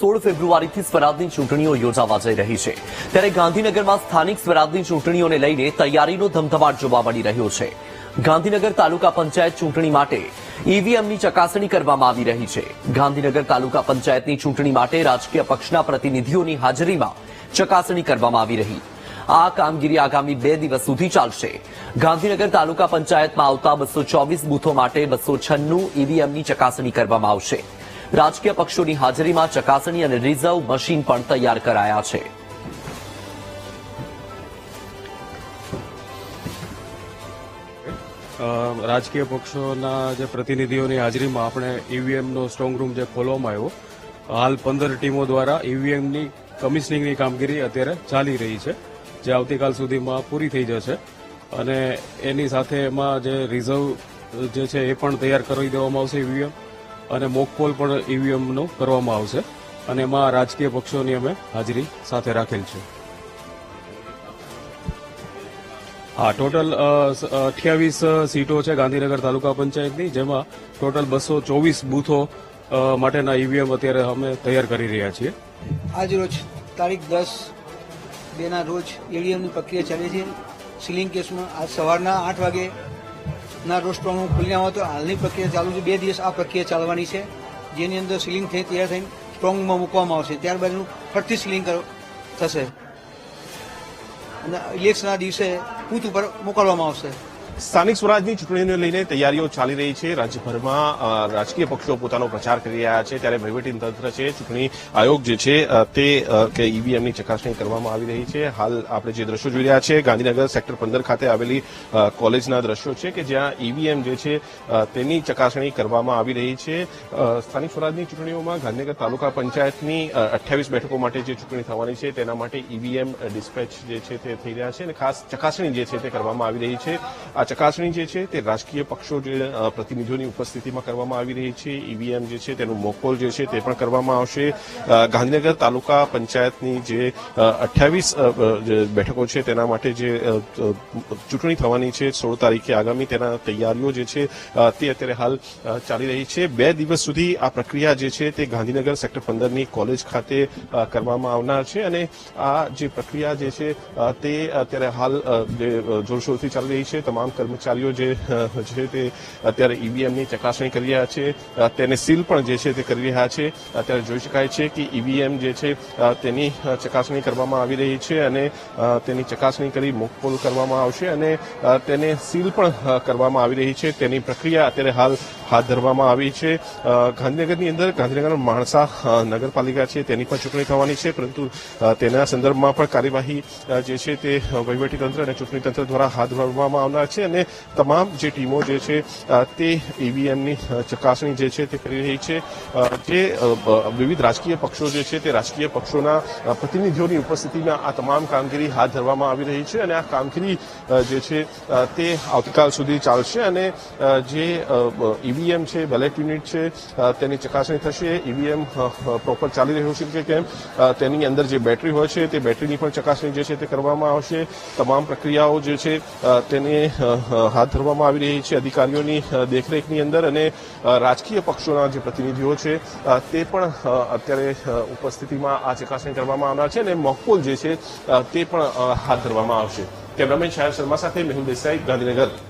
સોળ ફેબ્રુઆરીથી સ્વરાજની ચૂંટણીઓ યોજાવા જઈ રહી છે. ત્યારે ગાંધીનગરમાં સ્થાનિક સ્વરાજની ચૂંટણીઓને લઈને તૈયારીનો ધમધમાટ જોવા મળી રહ્યો છે. ગાંધીનગર તાલુકા પંચાયત ચૂંટણી માટે ઈવીએમની ચકાસણી કરવામાં આવી રહી છે. ગાંધીનગર તાલુકા પંચાયતની ચૂંટણી માટે રાજકીય પક્ષના પ્રતિનિધિઓની હાજરીમાં ચકાસણી કરવામાં આવી રહી. આ કામગીરી આગામી બે દિવસ સુધી ચાલશે. ગાંધીનગર તાલુકા પંચાયતમાં આવતા બસો ચોવીસ બૂથો માટે બસો છન્નું ઈવીએમની ચકાસણી કરવામાં આવશે. રાજકીય પક્ષોની હાજરીમાં ચકાસણી અને રિઝર્વ મશીન પણ તૈયાર કરાયા છે. રાજકીય પક્ષોના જે પ્રતિનિધિઓની હાજરીમાં આપણે ઈવીએમનો સ્ટ્રોંગ રૂમ જે ખોલવામાં આવ્યો, હાલ પંદર ટીમો દ્વારા ઈવીએમની કમિશનિંગની કામગીરી અત્યારે ચાલી રહી છે, જે આવતીકાલ સુધીમાં પૂરી થઈ જશે. અને એની સાથે એમાં જે રિઝર્વ જે છે એ પણ તૈયાર કરી દેવામાં આવશે ઈવીએમ. અને મોકપોલ પણ ઈવીએમનો કરવામાં આવશે. અને એમાં રાજકીય પક્ષોની અમે હાજરી સાથે રાખેલ છે. હા, ટોટલ અઠ્યાવીસ સીટો છે ગાંધીનગર તાલુકા પંચાયતની, જેમાં ટોટલ બસો ચોવીસ બૂથો માટેના ઈવીએમ અત્યારે અમે તૈયાર કરી રહ્યા છીએ. આજ રોજ તારીખ દસ બેના રોજ ઈવીએમની પ્રક્રિયા ચાલે છે. સીલિંગ કેસમાં આજ સવારના આઠ વાગે ના સ્ટ્રોંગ રૂમ ખુલ્યા હતો હાલની પ્રક્રિયા ચાલુ છે. બે દિવસ આ પ્રક્રિયા ચાલવાની છે. જેની અંદર સીલિંગ થઈ તૈયાર થઈને સ્ટ્રોંગમાં મૂકવામાં આવશે. ત્યારબાદ એનું ફરીથી સીલિંગ થશે. અને ઇલેક્શનના દિવસે પૂત ઉપર મોકલવામાં આવશે. સ્થાનિક સ્વરાજની ચૂંટણીને લઈને તૈયારીઓ ચાલી રહી છે. રાજ્યભરમાં રાજકીય પક્ષો પોતાનો પ્રચાર કરી રહ્યા છે. ત્યારે વહીવટી તંત્ર છે, ચૂંટણી આયોગ જે છે તે કે ઈવીએમની ચકાસણી કરવામાં આવી રહી છે. હાલ આપણે જે દ્રશ્યો જોઈ રહ્યા છે, ગાંધીનગર સેક્ટર પંદર ખાતે આવેલી કોલેજના દ્રશ્યો છે કે જ્યાં ઈવીએમ જે છે તેની ચકાસણી કરવામાં આવી રહી છે. સ્થાનિક સ્વરાજની ચૂંટણીઓમાં ગાંધીનગર તાલુકા પંચાયતની અઠ્યાવીસ બેઠકો માટે જે ચૂંટણી થવાની છે, તેના માટે ઈવીએમ ડિસ્પેચ જે છે તે થઈ રહ્યા છે અને ખાસ ચકાસણી જે છે તે કરવામાં આવી રહી છે. આ ચકાસણી જે છે તે રાજકીય પક્ષો જે પ્રતિનિધિઓની ઉપસ્થિતિમાં કરવામાં આવી રહી છે, ઈવીએમ જે છે તેનું મોકોલ જે છે તે પણ કરવામાં આવશે. ગાંધીનગર તાલુકા પંચાયતની જે અઠ્યાવીસ બેઠકો છે તેના માટે જે ચૂંટણી થવાની છે સોળ તારીખે આગામી તેના તૈયારીઓ જે છે તે અત્યારે હાલ ચાલી રહી છે. બે દિવસ સુધી આ પ્રક્રિયા જે છે તે ગાંધીનગર સેક્ટર પંદરની કોલેજ ખાતે કરવામાં આવનાર છે અને આ જે પ્રક્રિયા જે છે તે અત્યારે હાલ જોરશોરથી ચાલી રહી છે. તમામ કર્મચારીઓ જે છે તે અત્યારે ઈવીએમની ચકાસણી કરી રહ્યા છે તેને સીલ પણ જે છે તે કરી રહ્યા છે. અત્યારે જોઈ શકાય છે કે ઈવીએમ જે છે તેની ચકાસણી કરવામાં આવી રહી છે અને તેની ચકાસણી કરી મોકપોલ કરવામાં આવશે અને તેને સીલ પણ કરવામાં આવી રહી છે. તેની પ્રક્રિયા અત્યારે હાલ હાથ ધરવામાં આવી છે. ગાંધીનગરની અંદર ગાંધીનગર માણસા નગરપાલિકા છે, તેની પણ ચૂંટણી થવાની છે, પરંતુ તેના સંદર્ભમાં પણ કાર્યવાહી જે છે તે વહીવટીતંત્ર અને ચૂંટણી તંત્ર દ્વારા હાથ ધરવામાં આવનાર છે અને તમામ જે ટીમો જે છે તે ઈવીએમની ચકાસણી જે છે તે કરી રહી છે. જે વિવિધ રાજકીય પક્ષો જે છે તે રાજકીય પક્ષોના પ્રતિનિધિઓની ઉપસ્થિતિમાં આ તમામ કામગીરી હાથ ધરવામાં આવી રહી છે અને આ કામગીરી જે છે તે આવતીકાલ સુધી ચાલશે અને જે જે ઈવીએમ છે બેલેટ યુનિટ છે તેની ચકાસણી થશે. ઈવીએમ પ્રોપર ચાલી રહ્યું છે કે કેમ? તેની અંદર જે બેટરી હોય છે, તે બેટરીની પણ ચકાસણી જે છે તે કરવામાં આવશે. તમામ પ્રક્રિયાઓ જે છે તેને હાથ ધરવામાં આવી રહી છે અધિકારીઓની દેખરેખની અંદર અને રાજકીય પક્ષોના જે પ્રતિનિધિઓ છે તે પણ અત્યારે ઉપસ્થિતિમાં આ ચકાસણી કરવામાં આવનાર છે અને મોકપોલ જે છે તે પણ હાથ ધરવામાં આવશે. કેમેરામેન શાયર શર્મા સાથે મેહુલ દેસાઈ, ગાંધીનગર.